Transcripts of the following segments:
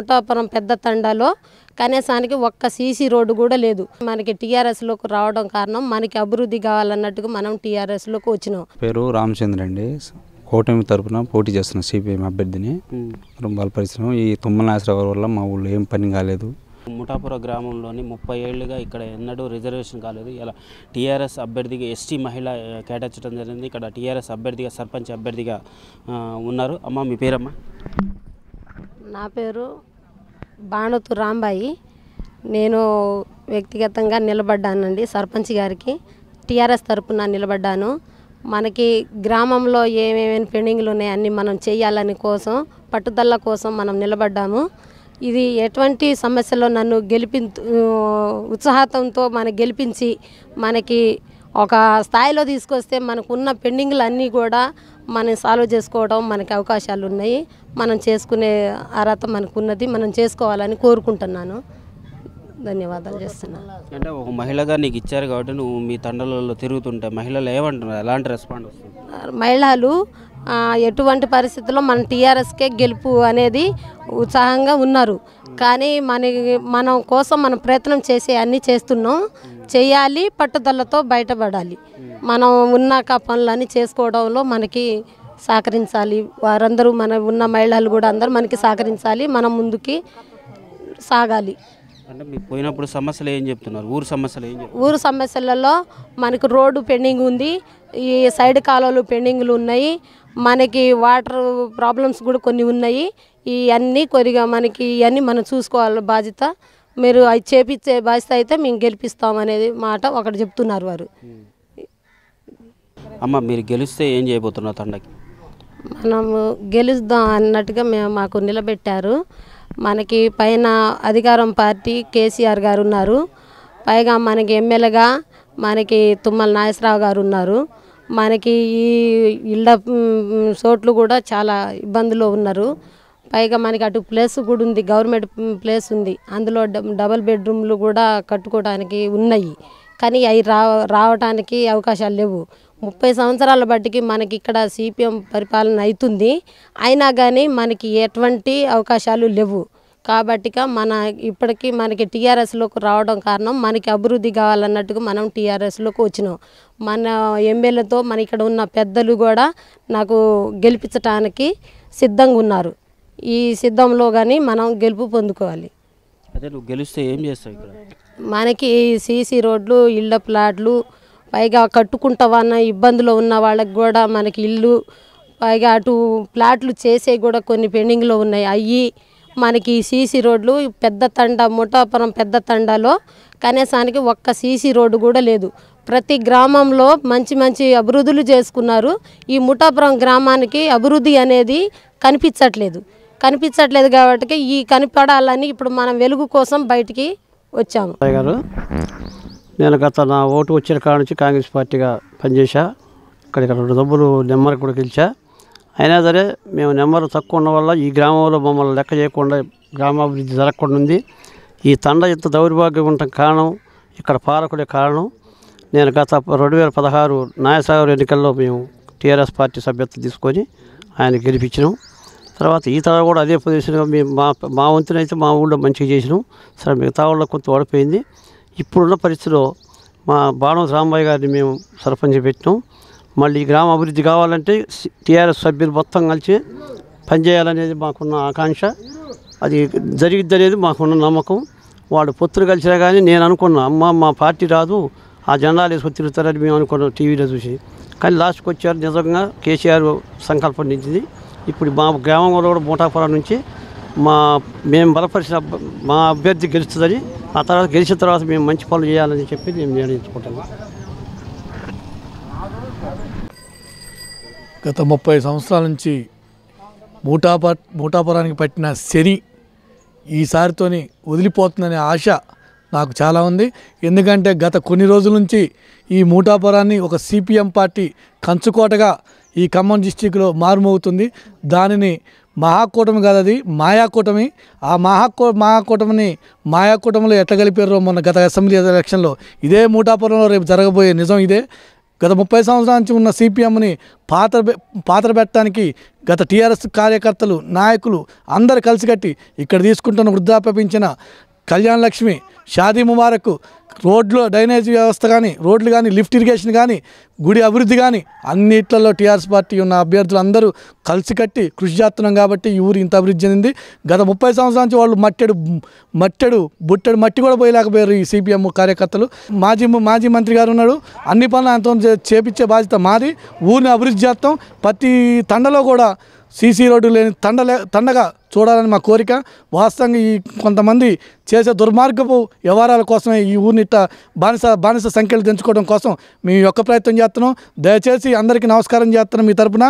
ముఠాపురం పెద్ద తండాలో కనీసానికి ఒక్క సీసీ రోడ్డు కూడా లేదు. మనకి టీఆర్ఎస్లోకి రావడం కారణం మనకి అభివృద్ధి కావాలన్నట్టుగా మనం టీఆర్ఎస్లోకి వచ్చినాం. పేరు రామచంద్ర అండి. కూటమి తరపున పోటీ చేస్తున్న సిపిఎం అభ్యర్థిని మనం బలపరిచినాం ఈ తుమ్మల నాగేశ్వరరావు వల్ల మా ఊళ్ళో ఏం పని కాలేదు. ముఠాపుర గ్రామంలోని ముప్పై ఏళ్ళుగా ఇక్కడ ఎన్నడూ రిజర్వేషన్ కాలేదు. ఇలా టీఆర్ఎస్ అభ్యర్థిగా ఎస్టీ మహిళ కేటాయించడం జరిగింది. ఇక్కడ టీఆర్ఎస్ అభ్యర్థిగా సర్పంచ్ అభ్యర్థిగా ఉన్నారు. అమ్మ మీ పేరమ్మా? నా పేరు బాణతు రాంబాయి. నేను వ్యక్తిగతంగా నిలబడ్డానండి. సర్పంచ్ గారికి టీఆర్ఎస్ తరపున నిలబడ్డాను. మనకి గ్రామంలో ఏమేమి పెండింగ్లు ఉన్నాయి అన్నీ మనం చేయాలని కోసం పట్టుదల కోసం మనం నిలబడ్డాము. ఇది ఎటువంటి సమస్యలో నన్ను గెలిపి ఉత్సాహంతో మన గెలిపించి మనకి ఒక స్థాయిలో తీసుకొస్తే మనకు ఉన్న పెండింగ్లు అన్నీ కూడా మనం సాల్వ్ చేసుకోవడం మనకి అవకాశాలు ఉన్నాయి. మనం చేసుకునే అర్హత మనకు ఉన్నది మనం చేసుకోవాలని కోరుకుంటున్నాను. ధన్యవాదాలు చేస్తున్నాను అంటే ఒక మహిళగా నీకు ఇచ్చారు కాబట్టి నువ్వు మీ తండలలో తిరుగుతుంటే మహిళలు ఏమంటున్నారు? ఎలాంటి రెస్పాండ్ వస్తుంది? మహిళలు ఎటువంటి పరిస్థితుల్లో మన టీఆర్ఎస్కే గెలుపు అనేది ఉత్సాహంగా ఉన్నారు. కానీ మన మనం కోసం మనం ప్రయత్నం చేసే అన్నీ చేస్తున్నాం. చేయాలి పట్టుదలతో బయటపడాలి. మనం ఉన్నాక పనులన్నీ చేసుకోవడంలో మనకి సహకరించాలి. వారందరూ మన ఉన్న మహిళలు కూడా అందరూ మనకి సహకరించాలి. మనం ముందుకి సాగాలి. అంటే మీకు పోయినప్పుడు సమస్యలు ఏం చెప్తున్నారు? ఊరు సమస్యలు ఏం ఊరు సమస్యలలో మనకు రోడ్డు పెండింగ్ ఉంది. ఈ సైడ్ కాలువలు పెండింగ్లు ఉన్నాయి. మనకి వాటర్ ప్రాబ్లమ్స్ కూడా కొన్ని ఉన్నాయి. ఇవన్నీ కొద్దిగా మనకి ఇవన్నీ మనం చూసుకోవాలి బాధ్యత. మీరు అవి చేపించే బాధ్యత అయితే మేము గెలిపిస్తాం అనేది మాట ఒకటి చెప్తున్నారు వారు. అమ్మ మీరు గెలిస్తే ఏం చేయబోతున్నారు తండకి? మనము గెలుద్దాం అన్నట్టుగా మేము మాకు నిలబెట్టారు. మనకి పైన అధికారం పార్టీ కేసీఆర్ గారు ఉన్నారు పైగా మనకి ఎమ్మెల్యేగా మనకి తుమ్మల నాగేశ్వరరావు గారు ఉన్నారు మనకి ఈ ఇళ్ళ చోట్లు కూడా చాలా ఇబ్బందులో ఉన్నారు. పైగా మనకి అటు ప్లేస్ కూడా ఉంది గవర్నమెంట్ ప్లేస్ ఉంది. అందులో డబల్ బెడ్రూమ్లు కూడా కట్టుకోవడానికి ఉన్నాయి. కానీ అవి రా రావడానికి అవకాశాలు లేవు. ముప్పై సంవత్సరాల బట్టికి మనకి ఇక్కడ సిపిఎం పరిపాలన అవుతుంది అయినా కానీ మనకి ఎటువంటి అవకాశాలు లేవు. కాబట్టిక మన ఇప్పటికీ మనకి టీఆర్ఎస్లోకి రావడం కారణం మనకి అభివృద్ధి కావాలన్నట్టుగా మనం టీఆర్ఎస్లోకి వచ్చినాం. మన ఎమ్మెల్యేతో మన ఇక్కడ ఉన్న పెద్దలు కూడా నాకు గెలిపించటానికి సిద్ధంగా ఉన్నారు. ఈ సిద్ధంలో కానీ మనం గెలుపు పొందుకోవాలి. అదే నువ్వు గెలిస్తే ఏం చేస్తావు ఇక్కడ? మనకి సీసీ రోడ్లు ఇళ్ళ ప్లాట్లు పైగా కట్టుకుంటావన్న ఇబ్బందులో ఉన్న వాళ్ళకి కూడా మనకి ఇల్లు పైగా అటు ప్లాట్లు చేసే కూడా కొన్ని పెండింగ్లో ఉన్నాయి. అయ్యి మనకి సీసీ రోడ్లు పెద్ద తండ ముఠాపురం పెద్ద తండాలో కనీసానికి ఒక్క సీసీ రోడ్డు కూడా లేదు. ప్రతి గ్రామంలో మంచి మంచి అభివృద్ధులు చేసుకున్నారు. ఈ ముఠాపురం గ్రామానికి అభివృద్ధి అనేది కనిపించట్లేదు. కనిపించట్లేదు కాబట్టి ఈ కనిపడాలని ఇప్పుడు మనం వెలుగు కోసం బయటికి వచ్చాము. గారు నేను గత నా ఓటు వచ్చిన కాడ నుంచి కాంగ్రెస్ పార్టీగా పనిచేశా. ఇక్కడ రెండు డబ్బులు నెంబర్ కూడా గెలిచా. అయినా సరే మేము నెంబర్ తక్కువ ఉన్న వల్ల ఈ గ్రామంలో మమ్మల్ని లెక్క చేయకుండా గ్రామాభివృద్ధి జరగకుండా ఉంది. ఈ తండ ఇంత దౌర్భాగ్యం ఉండటం కారణం ఇక్కడ పాలకుడే కారణం. నేను గత రెండు వేల పదహారు నాయసాగర్ ఎన్నికల్లో మేము టీఆర్ఎస్ పార్టీ సభ్యత్వం తీసుకొని ఆయన గెలిపించినాం. తర్వాత ఈ తర కూడా అదే పొజిషన్గా మేము మా మా వంతునైతే మా ఊళ్ళో మంచిగా చేసినాం. సరే మిగతా వాళ్ళలో కొంత ఓడిపోయింది. ఇప్పుడున్న పరిస్థితిలో మా బాణం రాంబాయి గారిని మేము సర్పంచ్ పెట్టినాం. మళ్ళీ ఈ గ్రామ అభివృద్ధి కావాలంటే టీఆర్ఎస్ సభ్యులు మొత్తం కలిసి పనిచేయాలనేది మాకున్న ఆకాంక్ష. అది జరిగిద్ది అనేది మాకున్న నమ్మకం. వాడు పొత్తులు కలిసినా కానీ నేను అనుకున్నా అమ్మ మా పార్టీ రాదు ఆ జెండాలు వేసుకొని తిరుగుతారని మేము అనుకున్నాం టీవీలో చూసి. కానీ లాస్ట్కి వచ్చారు నిజంగా కేసీఆర్ సంకల్పం నించింది ఇప్పుడు మా గ్రామంలో కూడా మూటాపురం నుంచి మా మేము బలపరిచిన మా అభ్యర్థి గెలుస్తుందని ఆ తర్వాత గెలిచిన తర్వాత మేము మంచి పనులు చేయాలని చెప్పి మేము నిర్ణయించుకుంటాము గత ముప్పై సంవత్సరాల నుంచి మూటాప మూటాపురానికి పట్టిన శని ఈసారితోని వదిలిపోతుందనే ఆశ నాకు చాలా ఉంది. ఎందుకంటే గత కొన్ని రోజుల నుంచి ఈ మూటాపురాన్ని ఒక సిపిఎం పార్టీ కంచుకోటగా ఈ ఖమ్మం డిస్టిక్లో మారుమోగుతుంది. దానిని మహాకూటమి కాదు అది మాయాకూటమి. ఆ మహాకూ మహాకూటమిని మాయాకూటమిలో ఎట్లా కలిపారో మొన్న గత అసెంబ్లీ ఎలక్షన్లో? ఇదే మూటాపురంలో రేపు జరగబోయే నిజం ఇదే. గత ముప్పై సంవత్సరాల నుంచి ఉన్న సిపిఎంని పాత్ర పాత్ర పెట్టడానికి గత టీఆర్ఎస్ కార్యకర్తలు నాయకులు అందరు కలిసికట్టి ఇక్కడ తీసుకుంటున్న వృద్ధాప్యపించిన కళ్యాణ లక్ష్మి షాదీ ముబారక్ రోడ్లు డ్రైనేజ్ వ్యవస్థ కానీ రోడ్లు కానీ లిఫ్ట్ ఇరిగేషన్ కానీ గుడి అభివృద్ధి కానీ అన్నిట్లలో టీఆర్ఎస్ పార్టీ ఉన్న అభ్యర్థులు అందరూ కలిసికట్టి కృషి చేస్తున్నాం కాబట్టి ఈ ఊరు ఇంత అభివృద్ధి చెందింది. గత ముప్పై సంవత్సరాల నుంచి వాళ్ళు మట్టెడు మట్టెడు బుట్టెడు మట్టి కూడా పోయలేకపోయారు ఈ సిపిఎం కార్యకర్తలు. మాజీ మాజీ మంత్రి గారు ఉన్నాడు. అన్ని పనులు ఆయనతో చేపించే బాధ్యత మాది. ఊరిని అభివృద్ధి చేస్తాం. ప్రతి తండలో కూడా సీసీ రోడ్డు లేని తండలే తండగా చూడాలని మా కోరిక. వాస్తవంగా ఈ కొంతమంది చేసే దుర్మార్గపు వ్యవహారాల కోసమే ఈ ఊరిని ఇట్ట బానిస బానిస సంఖ్యలు తెంచుకోవడం కోసం మేము యొక్క ప్రయత్నం చేస్తున్నాం. దయచేసి అందరికీ నమస్కారం చేస్తున్నాం మీ తరపున.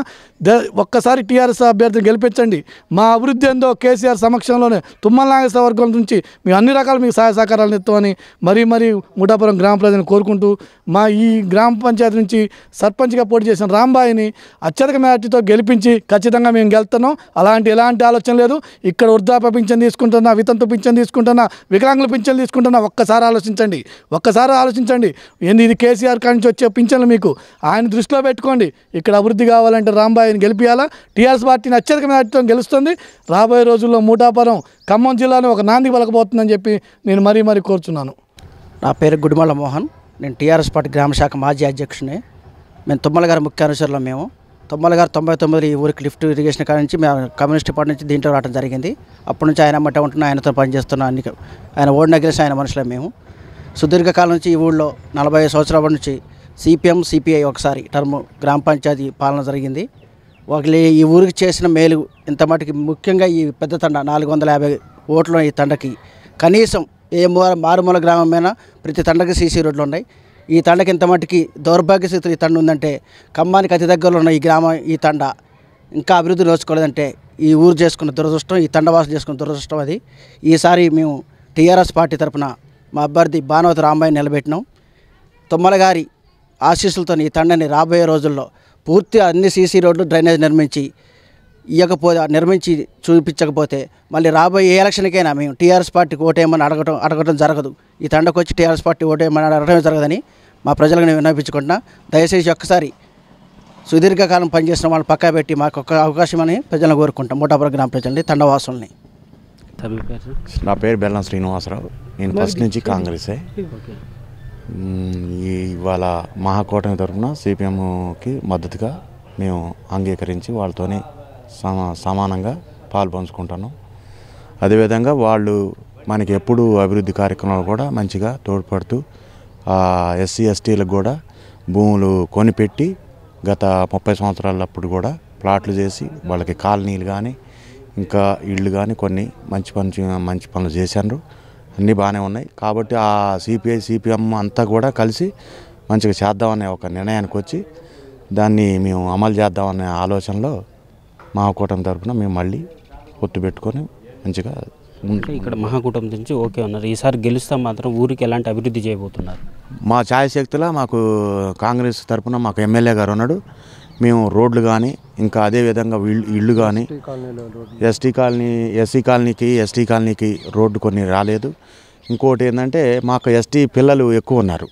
ద ఒక్కసారి టీఆర్ఎస్ అభ్యర్థిని గెలిపించండి. మా అభివృద్ధి ఏందో కేసీఆర్ సమక్షంలోనే తుమ్మల నాగేశ్వర వర్గం నుంచి మేము అన్ని రకాల మీకు సహాయ సహకారాలు ఇస్తామని మరీ మరీ ముఠాపురం గ్రామ ప్రజలను కోరుకుంటూ మా ఈ గ్రామ పంచాయతీ నుంచి సర్పంచ్గా పోటీ చేసిన రాంబాయిని అత్యధిక మెజార్టీతో గెలిపించి ఖచ్చితంగా మేము గెలుతున్నాం అలాంటి ఎలాంటి ఆలోచన లేదు. ఇక్కడ వృద్ధాప్య పింఛన్ తీసుకుంటున్నా వితంతు పింఛన్ తీసుకుంటున్నా వికలాంగుల పింఛన్ తీసుకుంటున్నా ఒక్కసారి ఆలోచించండి. ఒక్కసారి ఆలోచించండి. ఏంది ఇది కేసీఆర్ కాడి నుంచి వచ్చే పింఛన్లు మీకు? ఆయన దృష్టిలో పెట్టుకోండి. ఇక్కడ అభివృద్ధి కావాలంటే రాంబాయిని గెలిపియాలా? టీఆర్ఎస్ పార్టీని అత్యధిక మెజార్టీతో గెలుస్తుంది. రాబోయే రోజుల్లో మూటాపురం ఖమ్మం జిల్లాను ఒక నాంది పలకబోతుందని చెప్పి నేను మరీ మరీ కోరుచున్నాను. నా పేరు గుడిమల్ల మోహన్. నేను టీఆర్ఎస్ పార్టీ గ్రామ శాఖ మాజీ అధ్యక్షుని మేము తుమ్మల గారి ముఖ్య అనుసరులం మేము. తొమ్మల గారు తొంభై తొమ్మిది ఈ ఊరికి లిఫ్ట్ ఇరిగేషన్ కాడ నుంచి మేము కమ్యూనిస్ట్ పార్టీ నుంచి దీంట్లో రావడం జరిగింది. అప్పటి నుంచి ఆయన మట్ట ఉంటున్న ఆయనతో పనిచేస్తున్న అన్ని ఆయన ఓడిన గెలిచి ఆయన మనుషులే మేము. సుదీర్ఘకాలం నుంచి ఈ ఊళ్ళో నలభై సంవత్సరాల నుంచి సిపిఎం సిపిఐ ఒకసారి టర్మ్ గ్రామ పంచాయతీ పాలన జరిగింది. వాళ్ళు ఈ ఊరికి చేసిన మేలు ఇంత మటుకి ముఖ్యంగా ఈ పెద్ద తండ నాలుగు వందల యాభై ఓట్లు ఈ తండకి కనీసం ఏ మూల మారుమూల గ్రామమైనా ప్రతి తండకి సీసీ రోడ్లు ఉన్నాయి. ఈ తండకి ఇంత మటుకి దౌర్భాగ్యస్థితులు ఈ తండ ఉందంటే ఖమ్మానికి అతి దగ్గరలో ఉన్న ఈ గ్రామం ఈ తండ ఇంకా అభివృద్ధి నోచుకోలేదంటే ఈ ఊరు చేసుకున్న దురదృష్టం ఈ తండవాసం చేసుకున్న దురదృష్టం అది. ఈసారి మేము టీఆర్ఎస్ పార్టీ తరఫున మా అభ్యర్థి భానవతి రాంబాయి నిలబెట్టినాం. తుమ్మల గారి ఆశీస్సులతో ఈ తండని రాబోయే రోజుల్లో పూర్తి అన్ని సీసీ రోడ్లు డ్రైనేజ్ నిర్మించి ఇవ్వకపోతే నిర్మించి చూపించకపోతే మళ్ళీ రాబోయే ఏ ఎలక్షన్కైనా మేము టీఆర్ఎస్ పార్టీకి ఓటేయమని అడగటం అడగటం జరగదు. ఈ తండకు వచ్చి టీఆర్ఎస్ పార్టీ ఓటేయమని అడగటమే జరగదని మా ప్రజలకు నేను విన్నపించుకుంటున్నా దయచేసి ఒక్కసారి సుదీర్ఘకాలం పనిచేసిన వాళ్ళని పక్కా పెట్టి మాకు ఒక అవకాశం అని ప్రజలను కోరుకుంటాం. మూటాపురం గ్రామ ప్రజల్ని తండవాసుల్ని నా పేరు బెల్లం శ్రీనివాసరావు. నేను ఫస్ట్ నుంచి కాంగ్రెసే. ఇవాళ మహాకూటమి తరఫున సిపిఎంకి మద్దతుగా మేము అంగీకరించి వాళ్ళతోనే సమా సమానంగా పాలు అదేవిధంగా వాళ్ళు మనకి ఎప్పుడు అభివృద్ధి కార్యక్రమాలు కూడా మంచిగా తోడ్పడుతూ ఎస్సీ ఎస్టీలకు కూడా భూములు కొనిపెట్టి గత ముప్పై సంవత్సరాలప్పుడు కూడా ప్లాట్లు చేసి వాళ్ళకి కాలనీలు కానీ ఇంకా ఇళ్ళు కానీ కొన్ని మంచి పని మంచి పనులు చేశారు. అన్నీ బాగానే ఉన్నాయి. కాబట్టి ఆ సిపిఐ సిపిఎం అంతా కూడా కలిసి మంచిగా చేద్దామనే ఒక నిర్ణయానికి వచ్చి దాన్ని మేము అమలు చేద్దామనే ఆలోచనలో మా కూటమి తరఫున మేము మళ్ళీ ఒత్తు పెట్టుకొని మంచిగా అంటే ఇక్కడ మహాకూటమి నుంచి ఓకే ఉన్నారు ఈసారి గెలుస్తే మాత్రం ఊరికి ఎలాంటి అభివృద్ధి చేయబోతున్నారు? మా ఛాయశక్తిలో మాకు కాంగ్రెస్ తరపున మాకు ఎమ్మెల్యే గారు ఉన్నాడు. మేము రోడ్లు కానీ ఇంకా అదే విధంగా ఇళ్ళు ఇళ్ళు కానీ ఎస్టీ కాలనీ ఎస్సీ కాలనీకి ఎస్టీ కాలనీకి రోడ్డు కొన్ని రాలేదు. ఇంకోటి ఏంటంటే మాకు ఎస్టీ పిల్లలు ఎక్కువ ఉన్నారు.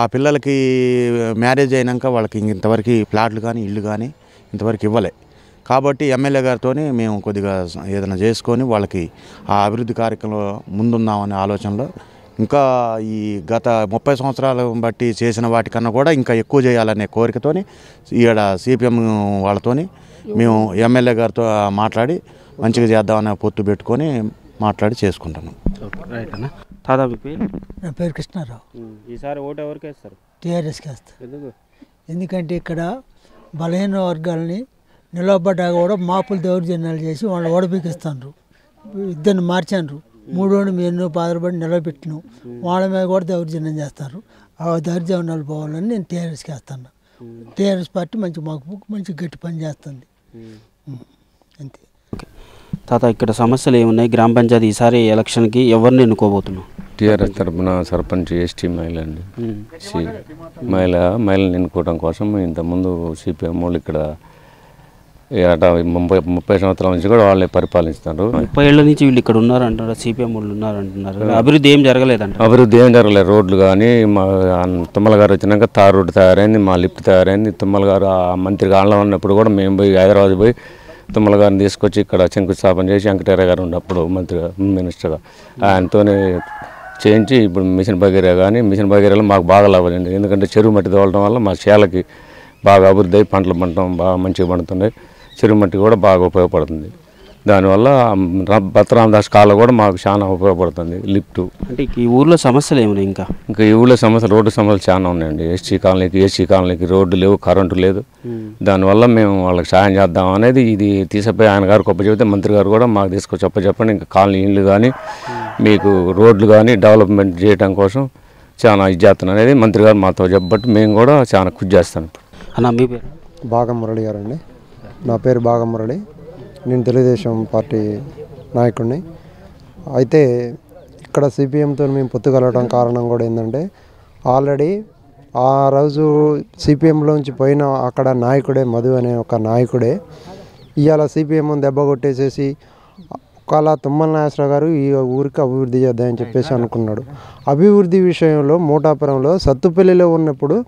ఆ పిల్లలకి మ్యారేజ్ అయినాక వాళ్ళకి ఇంతవరకు ప్లాట్లు కానీ ఇళ్ళు కానీ ఇంతవరకు ఇవ్వలే. కాబట్టి ఎమ్మెల్యే గారితో మేము కొద్దిగా ఏదైనా చేసుకొని వాళ్ళకి ఆ అభివృద్ధి కార్యక్రమంలో ముందుందామనే ఆలోచనలో ఇంకా ఈ గత ముప్పై సంవత్సరాల బట్టి చేసిన వాటికన్నా కూడా ఇంకా ఎక్కువ చేయాలనే కోరికతోని ఈడ సిపిఎం వాళ్ళతోని మేము ఎమ్మెల్యే గారితో మాట్లాడి మంచిగా చేద్దామనే పొత్తు పెట్టుకొని మాట్లాడి చేసుకుంటున్నాం. ఓకే రైట్ అన్న. తాదా మీ పేరు? నా పేరు కృష్ణారావు. ఈసారి ఓటు ఎవరికి వేస్తారు? టీఆర్ఎస్కి వేస్తా. ఎందుకు? ఎందుకంటే ఇక్కడ బలహీన వర్గాలని నిలబడ్డా కూడా మాపులు దౌర్జన్యాలు చేసి వాళ్ళని ఓడబికిస్తాండ్రు ఇద్దరిని మార్చాండ్రు. మూడోని ఎన్నో బాధపడి నిలబెట్టినాం? వాళ్ళ మీద కూడా దౌర్జన్యం చేస్తారు ఆ దౌర్జన్యాలు పోవాలని నేను టీఆర్ఎస్కి వేస్తాను. టీఆర్ఎస్ పార్టీ మంచి మాకు మంచి గట్టి పని చేస్తుంది. అంతే. తాత ఇక్కడ సమస్యలు ఏమున్నాయి? గ్రామ పంచాయతీ ఈసారి ఎలక్షన్కి ఎవరిని ఎన్నుకోబోతున్నాం టీఆర్ఎస్ తరపున సర్పంచ్ ఎస్టీ మహిళ అండి సి మహిళ మహిళను ఎన్నుకోవడం కోసం ఇంతకుముందు సిపిఎం వాళ్ళు ఇక్కడ ముప్పై ముప్పై సంవత్సరాల నుంచి కూడా వాళ్ళే పరిపాలిస్తున్నారు. ముప్పై ఏళ్ళ నుంచి వీళ్ళు ఇక్కడ ఉన్నారు అంటున్నారు సిపిఎం వాళ్ళు ఉన్నారు అంటున్నారు అభివృద్ధి ఏం జరగలేదంట అభివృద్ధి ఏం జరగలేదు. రోడ్లు కానీ మా తుమ్మల గారు వచ్చినాక తార్ రోడ్డు తయారైంది మా లిఫ్ట్ తయారైంది. తుమ్మల గారు ఆ మంత్రి కాలంలో ఉన్నప్పుడు కూడా మేము పోయి హైదరాబాద్ పోయి తుమ్మల గారిని తీసుకొచ్చి ఇక్కడ శంకుస్థాపన చేసి వెంకటేశ్వర గారు ఉన్నప్పుడు మంత్రిగా మినిస్టర్గా ఆయనతోనే చేయించి ఇప్పుడు మిషన్ భగీరథ కానీ మిషన్ భగీరథలో మాకు బాగా లాభం ఎందుకంటే చెరువు మట్టి తోలడం వల్ల మా చేలకి బాగా అభివృద్ధి అయ్యి పంటలు పండటం బాగా మంచిగా పండుతున్నాయి. చెరువు మట్టి కూడా బాగా ఉపయోగపడుతుంది. దానివల్ల భద్రామదాస్ కాలం కూడా మాకు చాలా ఉపయోగపడుతుంది లిఫ్ట్. అంటే ఈ ఊర్లో సమస్యలు ఏమున్నాయి ఇంకా? ఇంకా ఈ ఊళ్ళో సమస్యలు రోడ్డు సమస్యలు చాలా ఉన్నాయండి. ఎస్టీ కాలనీకి ఎస్సీ కాలనీకి రోడ్డు లేవు కరెంటు లేదు. దానివల్ల మేము వాళ్ళకి సాయం చేద్దాం అనేది ఇది తీసిపోయి ఆయన గారు గొప్ప చెబితే మంత్రి గారు కూడా మాకు తీసుకొచ్చి చెప్ప చెప్పండి ఇంకా కాలనీ ఇళ్ళు కానీ మీకు రోడ్లు కానీ డెవలప్మెంట్ చేయడం కోసం చాలా ఇది చేస్తున్నాం అనేది మంత్రి గారు మాతో చెప్పబట్టి మేము కూడా చాలా కృషి చేస్తాం. అన్న మీ పేరు? బాగం మురళి గారు అండి నా పేరు భాగమురళి నేను తెలుగుదేశం పార్టీ నాయకుడిని. అయితే ఇక్కడ సిపిఎంతో మేము పొత్తుగలవడం కారణం కూడా ఏంటంటే ఆల్రెడీ ఆ రోజు సిపిఎంలోంచి పోయిన అక్కడ నాయకుడే మధు అనే ఒక నాయకుడే ఇవాళ సిపిఎం దెబ్బ కొట్టేసేసి ఒకవేళ తుమ్మల నాగేశ్వరరావు గారు ఈ ఊరికి అభివృద్ధి చేద్దామని చెప్పేసి అనుకున్నాడు. అభివృద్ధి విషయంలో మూటాపురంలో సత్తుపల్లిలో ఉన్నప్పుడు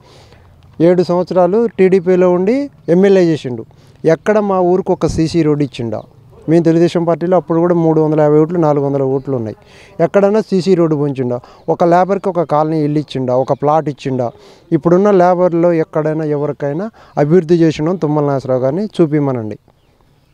ఏడు సంవత్సరాలు టీడీపీలో ఉండి ఎమ్మెల్యే చేసిండు. ఎక్కడ మా ఊరికి ఒక సీసీ రోడ్ ఇచ్చిండా. మేము తెలుగుదేశం పార్టీలో అప్పుడు కూడా మూడు వందల యాభై ఓట్లు నాలుగు వందల ఓట్లు ఉన్నాయి. ఎక్కడైనా సీసీ రోడ్డు పొంచిండా ఒక లేబర్కి ఒక కాలనీ ఇల్లు ఇచ్చిండా ఒక ప్లాట్ ఇచ్చిండా ఇప్పుడున్న లేబర్లో ఎక్కడైనా ఎవరికైనా అభివృద్ధి చేసిన తుమ్మల నాగేశ్వరరావు గారిని చూపిమనండి.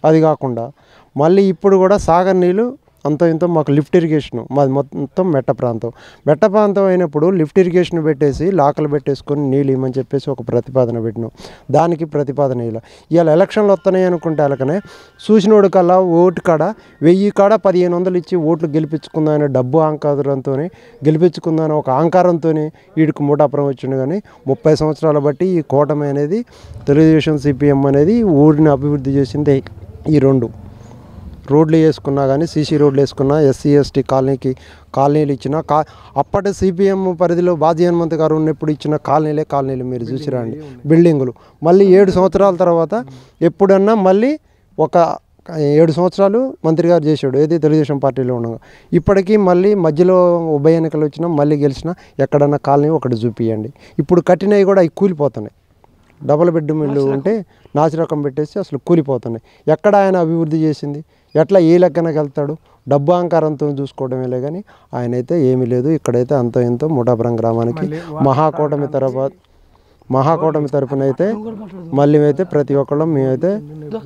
అది కాకుండా మళ్ళీ ఇప్పుడు కూడా సాగర్ నీళ్ళు అంత ఇంత మాకు లిఫ్ట్ ఇరిగేషన్ మాది మొత్తం మెట్ట ప్రాంతం. మెట్ట ప్రాంతం అయినప్పుడు లిఫ్ట్ ఇరిగేషన్ పెట్టేసి లాకలు పెట్టేసుకొని నీళ్ళు ఇవ్వమని చెప్పేసి ఒక ప్రతిపాదన పెట్టినాం. దానికి ప్రతిపాదన ఇలా ఇవాళ ఎలక్షన్లు వస్తున్నాయి అనుకుంటే అలాగనే చూసినోడు కల్లా ఓటు కాడ వెయ్యి కాడ పదిహేను వందలు ఇచ్చి ఓట్లు గెలిపించుకుందామనే డబ్బు అహంకారంతో గెలిపించుకుందామని ఒక అహంకారంతో వీడికి మూటాపురం వచ్చిండు కానీ ముప్పై సంవత్సరాల బట్టి ఈ కూటమి అనేది తెలుగుదేశం సిపిఎం అనేది ఊరిని అభివృద్ధి చేసింది ఈ రెండు. రోడ్లు వేసుకున్నా కానీ సీసీ రోడ్లు వేసుకున్నా ఎస్సీ ఎస్టీ కాలనీకి కాలనీలు ఇచ్చిన కా అప్పటి సిపిఎం పరిధిలో బాజీ హనుమంత్ గారు ఉన్నప్పుడు ఇచ్చిన కాలనీలే కాలనీలు మీరు చూసిరండి. బిల్డింగులు మళ్ళీ ఏడు సంవత్సరాల తర్వాత ఎప్పుడన్నా మళ్ళీ ఒక ఏడు సంవత్సరాలు మంత్రి గారు చేశాడు. ఏది తెలుగుదేశం పార్టీలో ఉండగా. ఇప్పటికీ మళ్ళీ మధ్యలో ఉభయ ఎన్నికలు వచ్చినా మళ్ళీ గెలిచినా ఎక్కడన్నా కాలనీ ఒకటి చూపియండి. ఇప్పుడు కట్టినవి కూడా అవి కూలిపోతున్నాయి. డబుల్ బెడ్రూమ్ ఇల్లు ఉంటే నాసిరకం పెట్టేసి అసలు కూలిపోతున్నాయి. ఎక్కడ ఆయన అభివృద్ధి చేసింది? ఎట్లా ఏ లెక్కనకి వెళ్తాడు? డబ్బు అహంకారంతో చూసుకోవడమేలే కానీ ఆయన అయితే ఏమీ లేదు. ఇక్కడైతే అంత ఎంతో ముఠాపురం గ్రామానికి మహాకూటమి తరఫు మహాకూటమి తరపున అయితే మళ్ళీ అయితే ప్రతి ఒక్కళ్ళం మేమైతే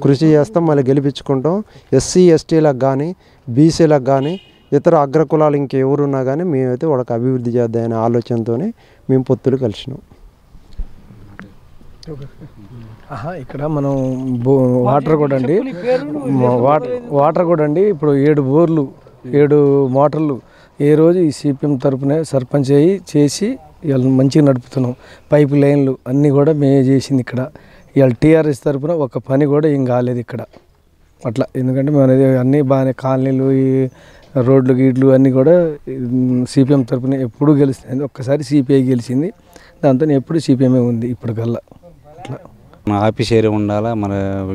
కృషి చేస్తాం మళ్ళీ గెలిపించుకుంటాం. ఎస్సీ ఎస్టీలకు కానీ బీసీలకు కానీ ఇతర అగ్రకులాలు ఇంకెవరున్నా కానీ మేమైతే వాళ్ళకి అభివృద్ధి చేద్దామనే ఆలోచనతోనే మేము పొత్తులు కలిసినాం. ఇక్కడ మనం బో వాటర్ కూడా అండి వాటర్ వాటర్ కూడా అండి ఇప్పుడు ఏడు బోర్లు ఏడు మోటార్లు ఏ రోజు ఈ సిపిఎం తరపునే సర్పంచ్ అయ్యి చేసి ఇవాళ మంచిగా నడుపుతున్నాం. పైప్ లైన్లు అన్నీ కూడా మేమే చేసింది ఇక్కడ. ఇవాళ టీఆర్ఎస్ తరపున ఒక పని కూడా ఏం కాలేదు ఇక్కడ. అట్లా. ఎందుకంటే మేము అనేది అన్నీ బాగానే కాలనీలు ఈ రోడ్లు గీడ్లు అన్నీ కూడా సిపిఎం తరపున ఎప్పుడూ గెలుస్తుంది ఒక్కసారి సిపిఐ గెలిచింది. దాంతో ఎప్పుడు సిపిఎంఏ ఉంది ఇప్పటికల్లా. అట్లా. మన ఆఫీస్ ఏరియా ఉండాలా మన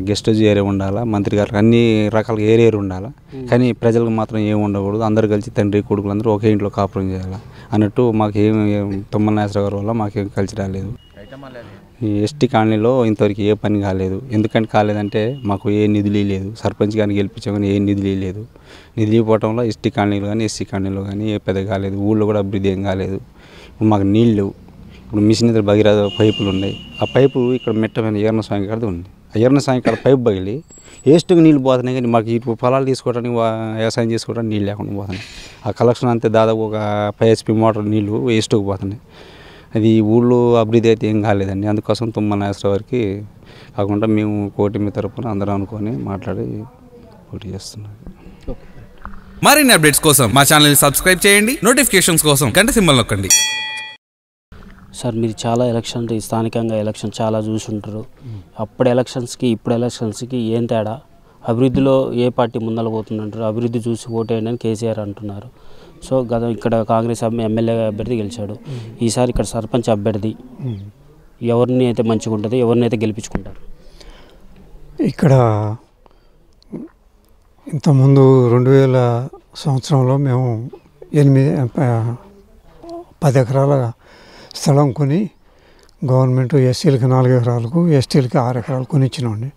గెస్ట్ హౌస్ ఏరియా ఉండాలా మంత్రి గారికి అన్ని రకాల ఏరియా ఉండాలా. కానీ ప్రజలకు మాత్రం ఏమి ఉండకూడదు. అందరు కలిసి తండ్రి కొడుకులు అందరూ ఒకే ఇంట్లో కాపురం చేయాలి. అన్నట్టు మాకు ఏం ఏం తుమ్మల నాగేశ్వర గారి వల్ల మాకేం కలిసి రాలేదు. ఈ ఎస్టీ కాలనీలో ఇంతవరకు ఏ పని కాలేదు. ఎందుకంటే కాలేదంటే మాకు ఏ నిధులు లేదు. సర్పంచ్ గారిని గెలిపించాం కానీ ఏ నిధులు లేదు. నిధులు ఇవ్వటంలో ఎస్టీ కాలనీలో కానీ ఎస్సీ కాలనీలో కానీ ఏ పెద్ద కాలేదు. ఊళ్ళో కూడా అభివృద్ధి ఏం కాలేదు. ఇప్పుడు మాకు నీళ్ళు. ఇప్పుడు మిషన్ ఇద్దరు భగీరథ పైపులు ఉన్నాయి. ఆ పైపు ఇక్కడ మెట్టమైన ఈరణ స్వామి కాడ ఉంది. ఆ ఈరణ స్వామి కాడ పైపు పగిలి వేస్ట్గా నీళ్ళు పోతున్నాయి కానీ మాకు ఇటు పొలాలు తీసుకోవడానికి వా- వ్యవసాయం చేసుకోవడానికి నీళ్ళు లేకుండా పోతున్నాయి. ఆ కలెక్షన్ అంతే దాదాపు ఒక ఫైవ్ హెచ్పి మోటార్ నీళ్ళు వేస్ట్కి పోతున్నాయి. అది ఊళ్ళో అభివృద్ధి అయితే ఏం కాలేదండి. అందుకోసం తుమ్మ నాగేశ్వర వారికి కాకుండా మేము కూటమి తరపున అందరం అనుకొని మాట్లాడి పోటీ చేస్తున్నాం. మరిన్ని అప్డేట్స్ కోసం మా ఛానల్ని సబ్స్క్రైబ్ చేయండి. నోటిఫికేషన్స్ కోసం గంట సింబల్ నొక్కండి. సార్ మీరు చాలా ఎలక్షన్ స్థానికంగా ఎలక్షన్ చాలా చూసుంటారు. అప్పుడు ఎలక్షన్స్కి ఇప్పుడు ఎలక్షన్స్కి ఏం తేడా? అభివృద్ధిలో ఏ పార్టీ ముందల పోతుందంటారు? అభివృద్ధి చూసి ఓటేయండి అని కేసీఆర్ అంటున్నారు. సో గత ఇక్కడ కాంగ్రెస్ ఎమ్మెల్యే అభ్యర్థి గెలిచాడు. ఈసారి ఇక్కడ సర్పంచ్ అభ్యర్థి ఎవరిని అయితే మంచిగా ఉంటుంది ఎవరిని అయితే గెలిపించుకుంటారు? ఇక్కడ ఇంతకుముందు రెండు వేల సంవత్సరంలో మేము ఎనిమిది పది ఎకరాల స్థలం కొని గవర్నమెంట్ ఎస్సీలకి నాలుగు ఎకరాలకు ఎస్టీలకి ఆరు ఎకరాలు కొని ఇచ్చినామండి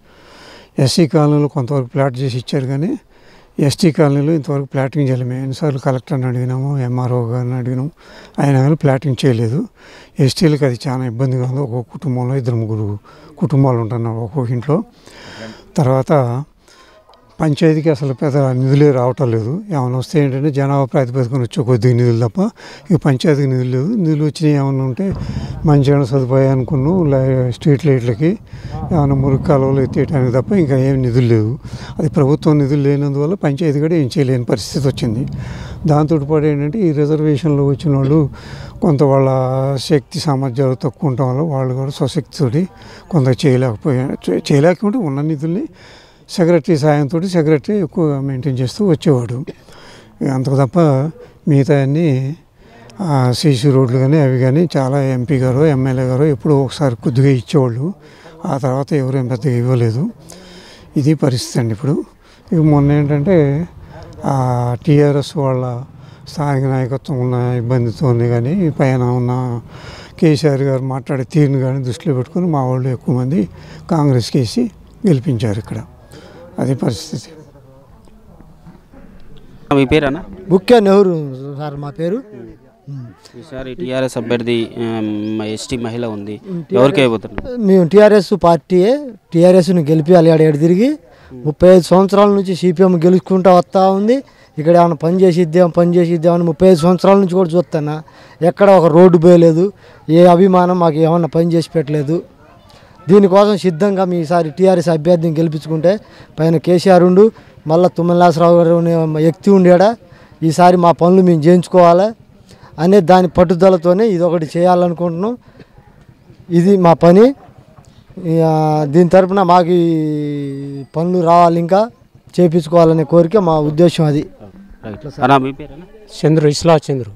ఎస్సీ కాలనీలో కొంతవరకు ప్లాట్ చేసి ఇచ్చారు కానీ ఎస్టీ కాలనీలో ఇంతవరకు ప్లాటింగ్ చేయలేము ఎన్నిసార్లు కలెక్టర్ని అడిగినాము ఎంఆర్ఓ గారిని అడిగినాము ఆయన కానీ ప్లాటింగ్ చేయలేదు. ఎస్టీలకు అది చాలా ఇబ్బందిగా ఉంది. ఒక్కొక్క కుటుంబంలో ఇద్దరు ముగ్గురు కుటుంబాలు ఉంటున్నారు ఒక్కొక్క ఇంట్లో. తర్వాత పంచాయతీకి అసలు పెద్ద నిధులే రావటం లేదు. ఏమైనా వస్తే ఏంటంటే జనాభా ప్రాతిపదికన వచ్చే కొద్దిగా నిధులు తప్ప ఇక పంచాయతీకి నిధులు లేదు నిధులు వచ్చినాయి ఏమైనా ఉంటే మంచిగా సదుపాయం అనుకున్నాం. స్ట్రీట్ లైట్లకి ఏమైనా మురికి కాలువలు ఎత్తేయడానికి తప్ప ఇంకా ఏం నిధులు లేవు. అది ప్రభుత్వం నిధులు లేనందువల్ల పంచాయతీ కూడా ఏం చేయలేని పరిస్థితి వచ్చింది. దాంతోపాటు ఏంటంటే ఈ రిజర్వేషన్లో వచ్చిన వాళ్ళు కొంత వాళ్ళ శక్తి సామర్థ్యాలు తక్కువ ఉండటం వల్ల వాళ్ళు కూడా స్వశక్తితోటి కొంత చేయలేకపోయారు చేయలేకుంటే చేయలేకపోతే ఉన్న నిధుల్ని సెక్రటరీ సాయంతో సెక్రటరీ ఎక్కువ మెయింటైన్ చేస్తూ వచ్చేవాడు. అంతకు తప్ప మిగతా అన్నీ సీసీ రోడ్లు కానీ అవి కానీ చాలా ఎంపీ గారు ఎమ్మెల్యే గారు ఎప్పుడో ఒకసారి కొద్దిగా ఇచ్చేవాళ్ళు. ఆ తర్వాత ఎవరేం పెద్దగా ఇవ్వలేదు. ఇది పరిస్థితి అండి ఇప్పుడు. ఇక మొన్న ఏంటంటే టీఆర్ఎస్ వాళ్ళ స్థానిక నాయకత్వం ఉన్న ఇబ్బందితోనే కానీ పైన ఉన్న కేసీఆర్ గారు మాట్లాడే తీరుని కానీ దృష్టిలో పెట్టుకొని మా వాళ్ళు ఎక్కువ మంది కాంగ్రెస్ కేసి గెలిపించారు ఇక్కడ. అది పరిస్థితి. మీ పేరేనా ముఖ్య నెహ్రూ సార్ మా పేరు. ఈసారి టీఆర్ఎస్ అభ్యర్థి ఎస్టీ మహిళ ఉంది. ఎవరికి అయిపోతున్నారు? మేము టీఆర్ఎస్ పార్టీయే. టీఆర్ఎస్ను గెలిపించాలి ఏడు తిరిగి. ముప్పై ఐదు సంవత్సరాల నుంచి సిపిఎం గెలుచుకుంటూ వస్తూ ఉంది. ఇక్కడ ఏమైనా పని చేసిద్దాం పని చేసిద్దాం అని ముప్పై ఐదు సంవత్సరాల నుంచి కూడా చూస్తున్నా. ఎక్కడ ఒక రోడ్డు పోయలేదు. ఏ అభిమానం మాకు ఏమన్నా పని చేసి పెట్టలేదు. దీనికోసం సిద్ధంగా మీ ఈసారి టీఆర్ఎస్ అభ్యర్థిని గెలిపించుకుంటే పైన కేసీఆర్ ఉండు మళ్ళీ తుమ్మలాసరావు గారు అనే వ్యక్తి ఉండేడా? ఈసారి మా పనులు మేము చేయించుకోవాలి? అనే దాని పట్టుదలతోనే ఇది ఒకటి చేయాలనుకుంటున్నాం. ఇది మా పని. దీని తరపున మాకు ఈ పనులు రావాలి ఇంకా చేపించుకోవాలనే కోరిక మా ఉద్దేశం అది. చంద్రు ఇస్లా చంద్రు.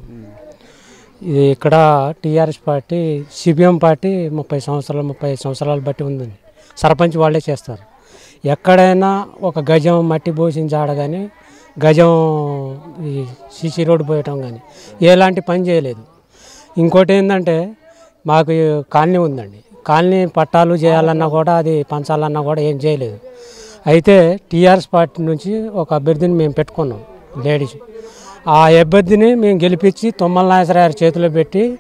ఇది ఇక్కడ టీఆర్ఎస్ పార్టీ సిపిఎం పార్టీ ముప్పై సంవత్సరాలు ముప్పై సంవత్సరాలు బట్టి ఉందండి. సర్పంచ్ వాళ్ళే చేస్తారు. ఎక్కడైనా ఒక గజం మట్టి పోసిన జాడ కానీ గజం ఈ సీసీ రోడ్డు పోయటం కానీ ఎలాంటి పని చేయలేదు. ఇంకోటి ఏంటంటే మాకు కాలనీ ఉందండి. కాలనీ పట్టాలు చేయాలన్నా కూడా అది పంచాలన్నా కూడా ఏం చేయలేదు. అయితే టీఆర్ఎస్ పార్టీ నుంచి ఒక అభ్యర్థిని మేము పెట్టుకున్నాం లేడీస్. ఆ అభ్యర్థిని మేము గెలిపించి తుమ్మల నాగేశ్వరరావు చేతిలో పెట్టి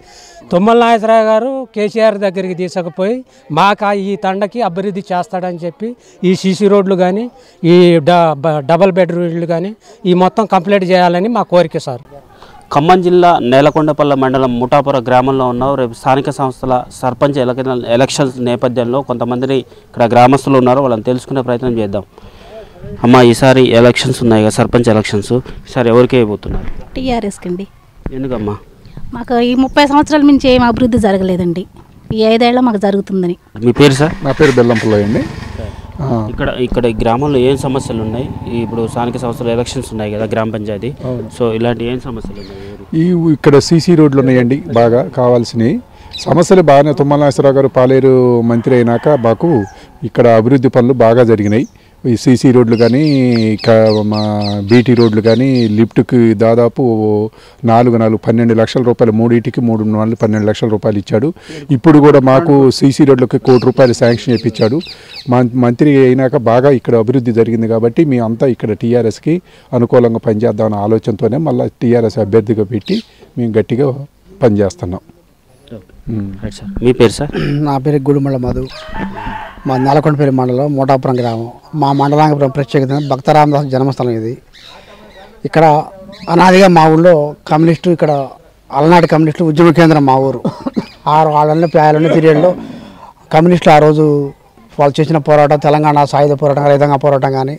తుమ్మల నాగేశ్వరరావు గారు కేసీఆర్ దగ్గరికి తీసుకుపోయి మాకు ఆ ఈ తండకి అభివృద్ధి చేస్తాడని చెప్పి ఈ సీసీ రోడ్లు కానీ ఈ డ- బ- డబల్ బెడ్రూమ్ కానీ ఈ మొత్తం కంప్లీట్ చేయాలని మా కోరిక సార్. ఖమ్మం జిల్లా నేలకొండపల్లె మండలం ముఠాపుర గ్రామంలో ఉన్నావు. రేపు స్థానిక సంస్థల సర్పంచ్ ఎలక- ఎలక్షన్స్ నేపథ్యంలో కొంతమందిని ఇక్కడ గ్రామస్తులు ఉన్నారు. వాళ్ళని తెలుసుకునే ప్రయత్నం చేద్దాం. అమ్మ ఈసారి ఎలక్షన్స్ ఉన్నాయి కదా సర్పంచ్ ఎలక్షన్స్ ఈసారి ఎవరికి అయిపోతున్నారు? టీఆర్ఎస్కి అండి ఎందుకమ్మా? మాకు ఈ ముప్పై సంవత్సరాల నుంచి ఏం అభివృద్ధి జరగలేదండి. ఈ ఐదేళ్ళ మాకు జరుగుతుందని. మీ పేరు సార్? నా పేరు బెల్లంపుల్లయ్య అండి. ఇక్కడ ఇక్కడ ఈ గ్రామంలో ఏం సమస్యలు ఉన్నాయి? ఈ ఇప్పుడు స్థానిక సంస్థల ఎలక్షన్స్ ఉన్నాయి కదా గ్రామ పంచాయతీ. సో ఇలాంటి ఏం సమస్యలు ఉన్నాయి? ఈ ఇక్కడ సీసీ రోడ్లు ఉన్నాయండి బాగా కావాల్సినవి. సమస్యలు బాగానే తుమ్మల నాగేశ్వరరావు గారు పాలేరు మంత్రి అయినాక మాకు ఇక్కడ అభివృద్ధి పనులు బాగా జరిగినాయి. ఈ సీసీ రోడ్లు కానీ మా బీటీ రోడ్లు కానీ లిఫ్ట్కి దాదాపు నాలుగు నాలుగు పన్నెండు లక్షల రూపాయలు మూడింటికి మూడు నాలుగు పన్నెండు లక్షల రూపాయలు ఇచ్చాడు. ఇప్పుడు కూడా మాకు సీసీ రోడ్లకి కోటి రూపాయలు శాంక్షన్ చేయించాడు మంత్రి అయినాక బాగా ఇక్కడ అభివృద్ధి జరిగింది కాబట్టి మీ అంతా ఇక్కడ టీఆర్ఎస్కి అనుకూలంగా పనిచేద్దామన్న ఆలోచనతోనే మళ్ళీ టీఆర్ఎస్ అభ్యర్థిగా పెట్టి మేము గట్టిగా పనిచేస్తున్నాం. మీ పేరు సార్? నా పేరు గుడిమల్ల మధు మా నేలకొండపల్లి మండలం మోటాపురం గ్రామం. మా మండలానికి ప్రత్యేకత భక్త రామదాస్ జన్మస్థలం ఇది. ఇక్కడ అనాదిగా మా ఊళ్ళో కమ్యూనిస్టు ఇక్కడ అలనాటి కమ్యూనిస్టులు ఉద్యమ కేంద్రం మా ఊరు. ఆరు వాళ్ళని పేయాలని పీరియడ్లో కమ్యూనిస్టులు ఆ రోజు వాళ్ళు చేసిన పోరాటం తెలంగాణ సాయుధ పోరాటం రైతాంగ పోరాటం కానీ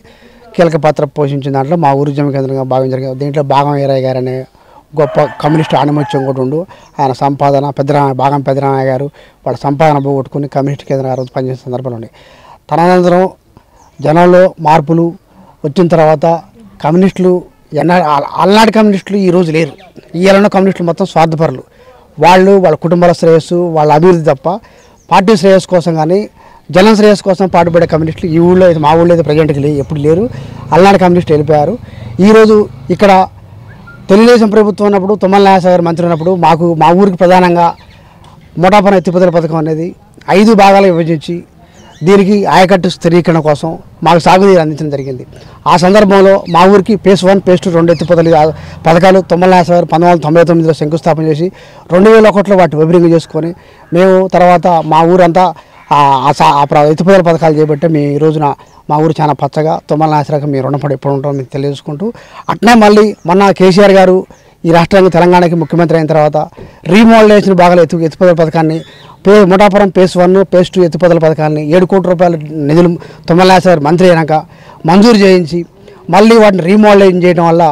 కీలక పాత్ర పోషించిన దాంట్లో మా ఊరు ఉద్యమ కేంద్రంగా భావించారు దీంట్లో భాగం ఏరయ్య గారు అనే గొప్ప కమ్యూనిస్టు ఆణిముత్యం కూడా ఉండు. ఆయన సంపాదన పెద్దరామయ్య భాగం పెద్దరామయ్య గారు వాళ్ళ సంపాదన పోగొట్టుకుని కమ్యూనిస్ట్ కేంద్రం ఆ రోజు పనిచేసిన సందర్భాలు ఉన్నాయి తదనంతరం మార్పులు వచ్చిన తర్వాత కమ్యూనిస్టులు ఎన్నా అలనాటి కమ్యూనిస్టులు ఈ రోజు లేరు. ఈయన కమ్యూనిస్టులు మొత్తం స్వార్థపరులు. వాళ్ళు వాళ్ళ కుటుంబాల శ్రేయస్సు వాళ్ళ అభివృద్ధి తప్ప పార్టీ శ్రేయస్సు కోసం కానీ జన శ్రేయస్సు కోసం పాటుపడే కమ్యూనిస్టులు ఈ ఊళ్ళో అయితే మా ఊళ్ళో అయితే ప్రజెంట్కి లే ఎప్పుడు లేరు. అల్నాడు కమ్యూనిస్టులు వెళ్ళిపోయారు. ఈరోజు ఇక్కడ తెలుగుదేశం ప్రభుత్వం ఉన్నప్పుడు తుమ్మల నాగేశ్వర మంత్రి ఉన్నప్పుడు మాకు మా ఊరికి ప్రధానంగా మోటాపన ఎత్తిపోతల పథకం అనేది ఐదు భాగాలు విభజించి దీనికి ఆయకట్టు స్థిరీకరణ కోసం మాకు సాగునీరు అందించడం జరిగింది. ఆ సందర్భంలో మా ఊరికి పేస్ వన్ పేస్ టూ రెండు ఎత్తిపోతలు ఆ పథకాలు తొమ్మిది నాగేశ్వర గారు పంతొమ్మిది వందల తొంభై తొమ్మిదిలో శంకుస్థాపన చేసి రెండు వేల ఒకటిలో వాటి విభరింగ్ చేసుకొని మేము తర్వాత మా ఊరంతా ఆ ప్ర- ఎత్తిపోతల పథకాలు చేపట్టే మేము ఈ రోజున మా ఊరు చాలా పచ్చగా తుమ్మల నాశనక మీ రుణపడి ఎప్పుడు ఉంటారో మీకు తెలియజేసుకుంటూ అట్నే మళ్ళీ మొన్న కేసీఆర్ గారు ఈ రాష్ట్రానికి తెలంగాణకి ముఖ్యమంత్రి అయిన తర్వాత రీమోడలేషన్ భాగాలు ఎత్తు ఎత్తుపదల పథకాన్ని pay Muthapuram phase one phase two ఎత్తుపదల పథకాన్ని ఏడు కోట్ల రూపాయల నిధులు తుమ్మల మంత్రి అయినాక మంజూరు చేయించి మళ్ళీ వాటిని రీమోడలేషన్ చేయడం వల్ల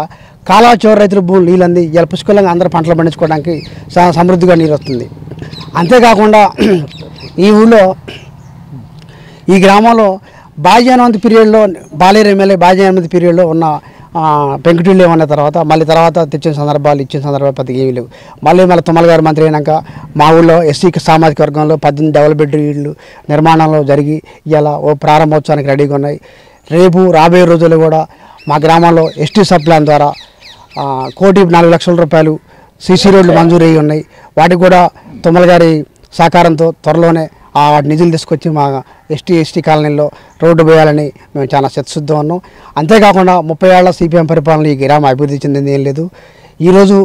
కాలాచోర రైతుల భూములు నీళ్ళంది ఇలా పుష్కలంగా అందరూ పంటలు పండించుకోవడానికి సమృద్ధిగా నీరు వస్తుంది అంతేకాకుండా ఈ ఊళ్ళో ఈ గ్రామంలో బాజ్యానవంతి పీరియడ్లో బాలేరు ఎమ్మెల్యే బాజ్యానవంతి పీరియడ్లో ఉన్న పెంకుటిళ్ళు ఏమన్న తర్వాత మళ్ళీ తర్వాత తెచ్చిన సందర్భాలు ఇచ్చిన సందర్భాలు పెద్దగా ఏమీ లేవు. మళ్ళీ మళ్ళీ తుమ్మల గారు మంత్రి అయినాక మా ఊళ్ళో ఎస్సీ సామాజిక వర్గంలో పద్దెనిమిది బెడ్ ఇళ్ళు నిర్మాణంలో జరిగి ఇలా ఓ ప్రారంభోత్సవానికి రెడీగా ఉన్నాయి. రేపు రాబోయే రోజుల్లో కూడా మా గ్రామంలో ఎస్టీ సబ్ ప్లాన్ ద్వారా కోటి నాలుగు లక్షల రూపాయలు సీసీ రోడ్లు మంజూరు అయ్యి ఉన్నాయి. వాటికి కూడా తుమ్మల గారి సహకారంతో త్వరలోనే ఆ వాటి నిధులు తీసుకొచ్చి మా ఎస్టీ ఎస్టీ కాలనీలో రోడ్డు పోయాలని మేము చాలా శతశుద్ధం ఉన్నాం అంతేకాకుండా ముప్పై ఏళ్ళ సిపిఎం పరిపాలన ఈ గ్రామం అభివృద్ధి చెందింది ఏం లేదు. ఈరోజు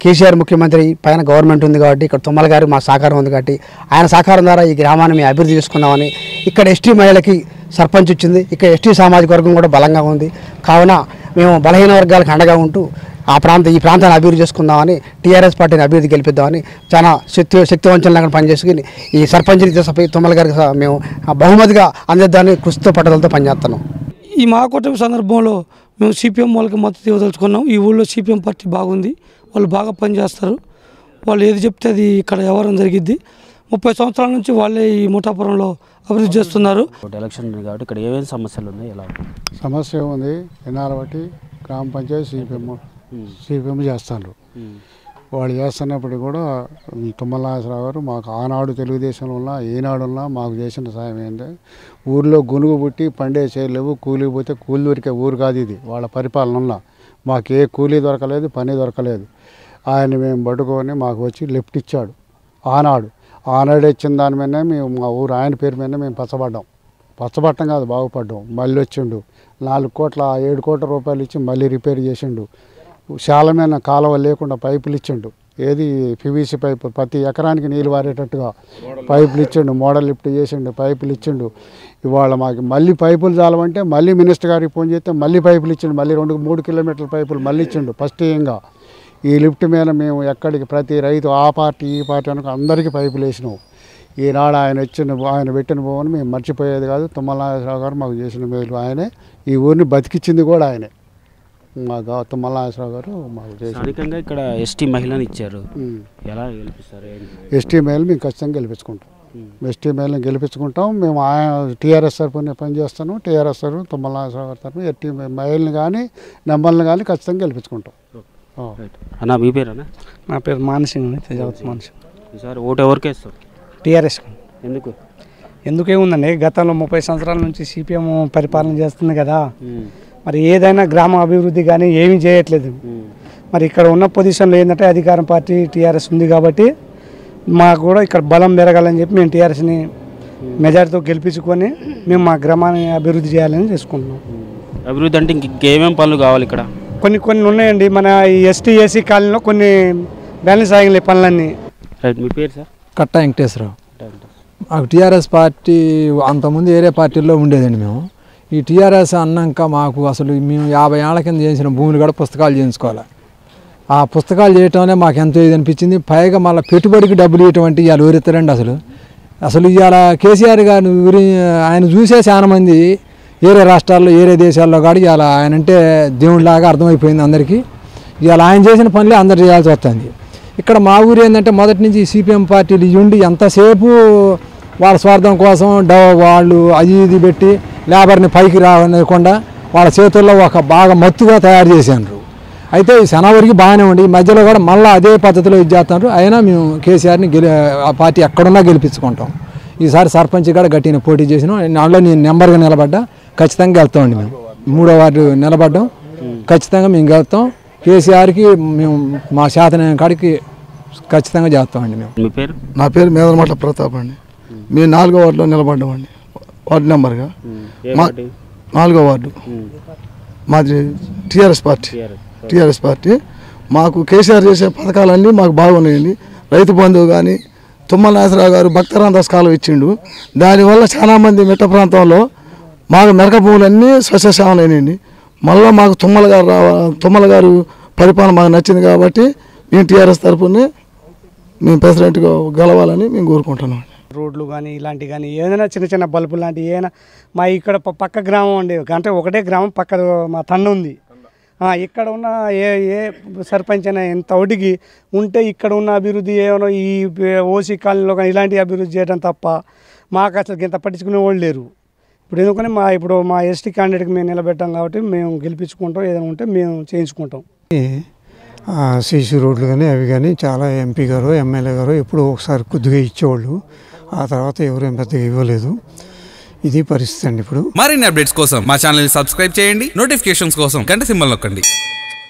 కేసీఆర్ ముఖ్యమంత్రి పైన గవర్నమెంట్ ఉంది కాబట్టి ఇక్కడ తుమ్మల గారు మా సహకారం ఉంది కాబట్టి ఆయన సహకారం ద్వారా ఈ గ్రామాన్ని మేము అభివృద్ధి చేసుకుందామని ఇక్కడ ఎస్టీ మహిళకి సర్పంచ్ వచ్చింది ఇక్కడ ఎస్టీ సామాజిక వర్గం కూడా బలంగా ఉంది. కావున మేము బలహీన వర్గాలకు అండగా ఉంటూ ఆ ప్రాంత ఈ ప్రాంతాన్ని అభివృద్ధి చేసుకుందామని టీఆర్ఎస్ పార్టీని అభివృద్ధి గెలిపిద్దామని చాలా శక్తి శక్తివంచనలాగా పనిచేసుకుని ఈ సర్పంచ్ని తుమ్మల గారికి మేము బహుమతిగా అందిద్దామని కృషితో పట్టుదలతో పనిచేస్తున్నాం. ఈ మహాకూటమి సందర్భంలో మేము సిపిఎం వాళ్ళకి మద్దతు ఇవ్వదలుచుకున్నాం. ఈ ఊళ్ళో సిపిఎం పార్టీ బాగుంది. వాళ్ళు బాగా పనిచేస్తారు. వాళ్ళు ఏది చెప్తే అది ఇక్కడ వ్యవహారం జరిగిద్ది. ముప్పై సంవత్సరాల నుంచి వాళ్ళే ఈ ముఠాపురంలో అభివృద్ధి చేస్తున్నారు. ఎలక్షన్ ఉంది కాబట్టి ఇక్కడ ఏమేమి సమస్యలు ఉన్నాయి? ఎలా సమస్య ఉంది బట్టి గ్రామ పంచాయతీ సిపిఎం. సీపీఎం చేస్తారు వాళ్ళు చేస్తున్నప్పుడు కూడా తుమ్మల నాగేశ్వరరావు గారు మాకు ఆనాడు తెలుగుదేశంలో ఉన్న ఈనాడు ఉన్నా మాకు చేసిన సాయం ఏంటంటే ఊర్లో గునుగు పుట్టి పండే చేయలేవు కూలి పోతే కూలి దొరికే ఊరు కాదు ఇది వాళ్ళ పరిపాలన ఉన్న. మాకు ఏ కూలీ దొరకలేదు పని దొరకలేదు. ఆయన మేము పట్టుకొని మాకు వచ్చి లిఫ్ట్ ఇచ్చాడు. ఆనాడు. ఆనాడు ఇచ్చిన దాని మీదనే మేము మా ఊరు ఆయన పేరు మీదనే మేము పచ్చబడ్డాం. పచ్చబట్టం కాదు బాగుపడ్డాం. మళ్ళీ వచ్చిండు. నాలుగు కోట్ల ఏడు కోట్ల రూపాయలు ఇచ్చి మళ్ళీ రిపేర్ చేసిండు. శాలమైన కాలువ లేకుండా పైపులు ఇచ్చిండు. ఏది పివిసి పైపు ప్రతి ఎకరానికి నీళ్ళు వారేటట్టుగా పైపులు ఇచ్చిండు మోడల్ లిఫ్ట్ చేసిండు పైపులు ఇచ్చిండు. ఇవాళ మాకు మళ్ళీ పైపులు చాలమంటే మళ్ళీ మినిస్టర్ గారికి ఫోన్ చేస్తే మళ్ళీ పైపులు ఇచ్చిండు మళ్ళీ రెండు మూడు కిలోమీటర్ల పైపులు మళ్ళీ ఇచ్చిండు ఫస్ట్ ఏంగా. ఈ లిఫ్ట్ మీద మేము ఎక్కడికి ప్రతి రైతు ఆ పార్టీ ఈ పార్టీ అనుకో అందరికీ పైపులు వేసినాం. ఈనాడు ఆయన ఇచ్చిన ఆయన పెట్టిన భూమిని మేము మర్చిపోయేది కాదు. తుమ్మల నాగేశ్వరరావు గారు మాకు చేసిన మేలు ఆయనే. ఈ ఊరిని బతికించింది కూడా ఆయనే. మా గా తుమ్మల నాగేశ్వరరావు గారు మాకు స్థానికంగా ఇక్కడ ఎస్టీ మహిళని ఇచ్చారు. ఎలా గెలిపిస్తారు? ఎస్టీ మేలు మేము ఖచ్చితంగా గెలిపించుకుంటాం. ఎస్టీ మేల్ని గెలిపించుకుంటాం. మేము ఆయన టీఆర్ఎస్ తరఫున పనిచేస్తాను టీఆర్ఎస్ తరఫున తుమ్మల నాగేశ్వరరావు గారి తరఫున ఎస్టీ మహిళని కానీ నెంబర్ని కానీ ఖచ్చితంగా గెలిపించుకుంటాం. ఆ. అన్న మీ పేరేనా? నా పేరు మానసింగ్ అండి తేజావతి మానసింగ్. ఈసారి ఓటు ఎవరికి వేస్తారు? టీఆర్ఎస్. ఎందుకు? ఎందుకేముందండి గతంలో ముప్పై సంవత్సరాల నుంచి సిపిఎం పరిపాలన చేస్తుంది కదా. మరి ఏదైనా గ్రామ అభివృద్ధి కానీ ఏమీ చేయట్లేదు. మరి ఇక్కడ ఉన్న పొజిషన్లో ఏంటంటే అధికారం పార్టీ టీఆర్ఎస్ ఉంది కాబట్టి మాకు కూడా ఇక్కడ బలం పెరగాలని చెప్పి మేము టీఆర్ఎస్ని మెజార్టీతో గెలిపించుకొని మేము మా గ్రామాన్ని అభివృద్ధి చేయాలని చేసుకుంటున్నాం. అభివృద్ధి అంటే ఇంక ఇంకేమేం పనులు కావాలి ఇక్కడ? కొన్ని కొన్ని ఉన్నాయండి. మన ఈ ఎస్టీ ఏసీ కాలనీలో కొన్ని బ్యాలెన్స్ ఆగినాయి పనులన్నీ. రైట్ మీ పేరు సార్? కట్ట వెంకటేశ్వరరావు. టీఆర్ఎస్ పార్టీ అంతకుముందు వేరే పార్టీల్లో ఉండేదండి మేము. ఈ టీఆర్ఎస్ అన్నాక మాకు అసలు మేము యాభై ఏళ్ళ కింద చేసిన భూములు కూడా పుస్తకాలు చేయించుకోవాలి. ఆ పుస్తకాలు చేయటంలో మాకు ఎంతో ఇది అనిపించింది. పైగా మళ్ళీ పెట్టుబడికి డబ్బులు ఇటువంటి ఇవాళ ఊరెత్తారండి అసలు. అసలు ఇవాళ కేసీఆర్ గారిని గురి ఆయన చూసే చాలా మంది వేరే రాష్ట్రాల్లో వేరే దేశాల్లో కాదు ఇవాళ ఆయన అంటే దేవుడిలాగా అర్థమైపోయింది అందరికీ. ఇవాళ ఆయన చేసిన పనులే అందరు చేయాల్సి వస్తుంది. ఇక్కడ మా ఊరు ఏంటంటే మొదటి నుంచి సిపిఎం పార్టీలు ఇవి ఉండి ఎంతసేపు వాళ్ళ స్వార్థం కోసం డవ వాళ్ళు అది ఇది పెట్టి లేబర్ని పైకి రానివ్వకుండా వాళ్ళ చేతుల్లో ఒక బాగా మత్తుగా తయారు చేశారు అయితే ఈ శనవరికి బాగానే ఉండి ఈ మధ్యలో కూడా మళ్ళీ అదే పద్ధతిలో ఇది చేస్తున్నారు అయినా మేము కేసీఆర్ని గెలి ఆ పార్టీ ఎక్కడున్నా గెలిపించుకుంటాం. ఈసారి సర్పంచ్ కూడా గట్టిన పోటీ చేసినాం. దాంట్లో నేను నెంబర్గా నిలబడ్డా. ఖచ్చితంగా వెళ్తామండి మేము. మూడో వార్డు నిలబడ్డాం. ఖచ్చితంగా మేము గెలుస్తాం. కేసీఆర్కి మేము మా శాతన కాడికి ఖచ్చితంగా చేస్తామండి మేము. మీ పేరు? నా పేరు మేదనమట్ల ప్రతాప్ అండి. మేము నాలుగో వార్డులో నిలబడ్డామండి. వార్డు నెంబర్గా? నాలుగో వార్డు. మాది టీఆర్ఎస్ పార్టీ. TRS party. మాకు కేసీఆర్ చేసే పథకాలన్నీ మాకు బాగున్నాయండి. రైతు బంధువు కానీ తుమ్మల నాగరావు గారు భక్తరామదాస్ కాలం ఇచ్చిండు. దానివల్ల చాలామంది మిట్ట ప్రాంతంలో మాకు మెరక భూములన్నీ సస్యశామలైనాయండి మళ్ళీ మాకు తుమ్మల గారు రావ తుమ్మల గారు పరిపాలన మాకు నచ్చింది కాబట్టి మేము టీఆర్ఎస్ తరఫునే మేము ప్రెసిడెంట్గా గెలవాలని మేము కోరుకుంటున్నాం. రోడ్లు కానీ ఇలాంటి కానీ ఏదైనా చిన్న చిన్న బల్బులు లాంటివి ఏదైనా మా ఇక్కడ పక్క గ్రామం అండి. అంటే ఒకటే గ్రామం పక్క మా తండ ఉంది. ఇక్కడ ఉన్న ఏ ఏ సర్పంచ్ అయినా ఎంత ఒడిగి ఉంటే ఇక్కడ ఉన్న అభివృద్ధి ఏమైనా ఈ ఓసీ కాలనీలో కానీ ఇలాంటి అభివృద్ధి చేయడం తప్ప మాకు అసలు ఇంత పట్టించుకునే వాళ్ళు లేరు. ఇప్పుడు ఎందుకని మా ఇప్పుడు మా ఎస్టీ క్యాండిడేట్కి మేము నిలబెట్టాం కాబట్టి మేము గెలిపించుకుంటాం ఏదైనా ఉంటే మేము చేయించుకుంటాం. సీసీ రోడ్లు కానీ అవి కానీ చాలా ఎంపీ గారు ఎమ్మెల్యే గారు ఎప్పుడో ఒకసారి కొద్దిగా ఇచ్చేవాళ్ళు. ఆ తర్వాత ఎవరేం పెద్దగా ఇవ్వలేదు. ఇది పరిస్థితి అండి ఇప్పుడు. మరిన్ని అప్డేట్స్ కోసం మా ఛానల్ సబ్స్క్రైబ్ చేయండి. నోటిఫికేషన్స్ కోసం గంట సింబల్ నొక్కండి.